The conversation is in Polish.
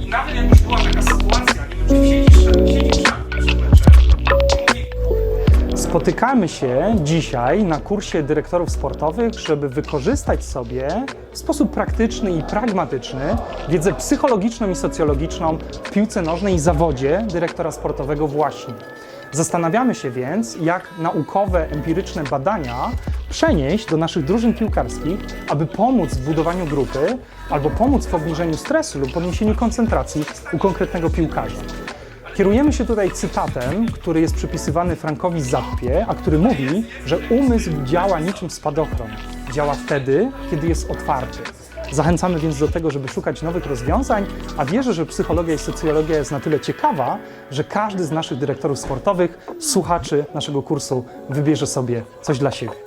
I nawet jak już była taka sytuacja, nie wiem, czy Spotykamy się dzisiaj na kursie dyrektorów sportowych, żeby wykorzystać sobie w sposób praktyczny i pragmatyczny wiedzę psychologiczną i socjologiczną w piłce nożnej i zawodzie dyrektora sportowego właśnie. Zastanawiamy się więc, jak naukowe, empiryczne badania przenieść do naszych drużyn piłkarskich, aby pomóc w budowaniu grupy albo pomóc w obniżeniu stresu lub podniesieniu koncentracji u konkretnego piłkarza. Kierujemy się tutaj cytatem, który jest przypisywany Frankowi Zappie, a który mówi, że umysł działa niczym spadochron. Działa wtedy, kiedy jest otwarty. Zachęcamy więc do tego, żeby szukać nowych rozwiązań, a wierzę, że psychologia i socjologia jest na tyle ciekawa, że każdy z naszych dyrektorów sportowych, słuchaczy naszego kursu wybierze sobie coś dla siebie.